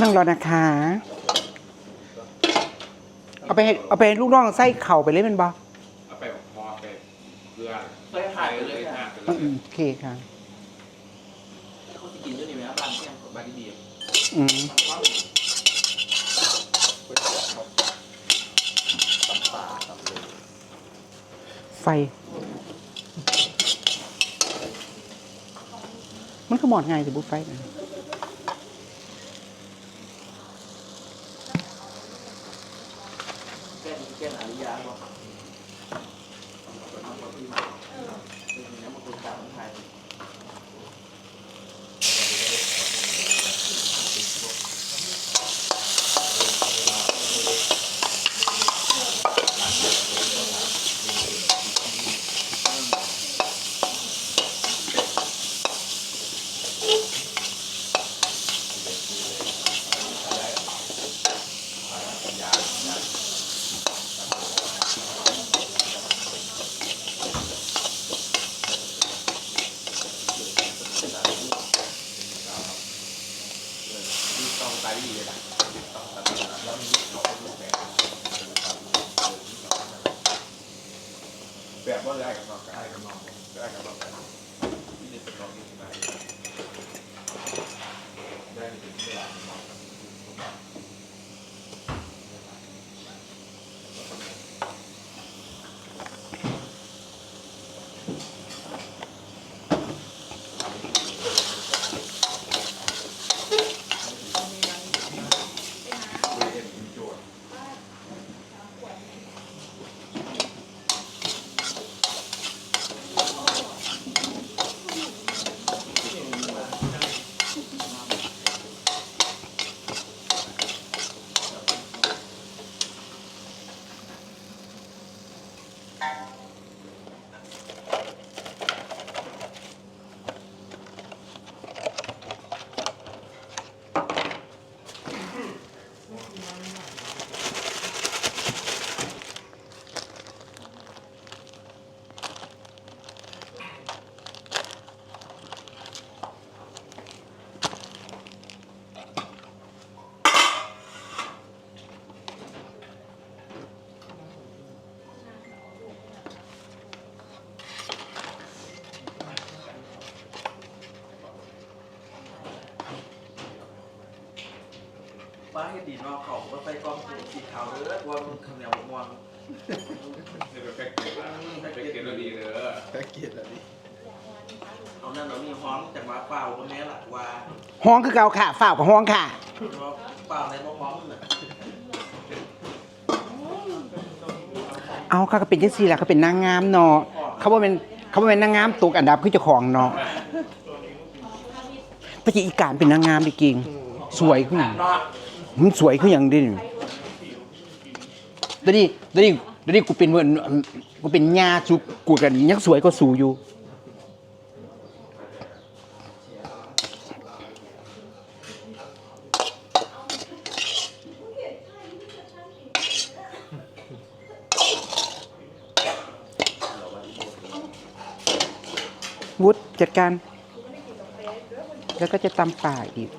นั่งรอนะคะ เอาไปให้เอาไปให้ลูกน้องไส้เข่าไปเลยแมันบอเอาไปพอไปเกลือเคยหายไปเลยหาค่ะไปเลยโอเคค่ะ เขาจะกินด้วยนี่ไหมครับบ้านเที่ยงบ้านที่ดีอืมไฟ มันก็หมอดง่ายสิบุฟไฟนะแก้แก้อริยาบ่มาคนที่มาเป็นน้ำมันคนกลางไทย มีต้องตายดีเลยนะต้องตัดแล้วมีสองรู ปแบบแบบว่าได้กับนอกกันได้กับนอกได้กับนอกกันที่จะเป็นนอกที่ไหนได้ถึงเวลานอก ป้าให้ดีนอกเขาก็ใส่กล้องสีขาวเลยว่ามันคำแนวมองนี่เป็นแพ็กเกจนะแพ็กเกจเราดีเลยแพ็กเกจอะไรนี่เอานั่นเรามีห้องจากว่าเปล่าคนนี้หละว่าห้องคือเก่าค่ะฝ้ากับห้องค่ะเปล่าในบ่ห้องน่ะเอาเขาก็เป็นจังซี่แหละเขาเป็นนางงามเนาะเขาบ่เป็นเขาบ่เป็นนางงามตกอันดับคือเจ้าของเนาะปฏิอีการเป็นนางงามจริงสวยขึ้น มันสวยขึ้นอหย่างเดิเดี๋ยวนี้เดี๋ยวนี้เดี๋ยวนี้กูเป็นเหมือนกูเป็นญาสุกูกันยังสวยก็สูอยู่วุฒจัดการ แล้วก็จะตำป่าอีก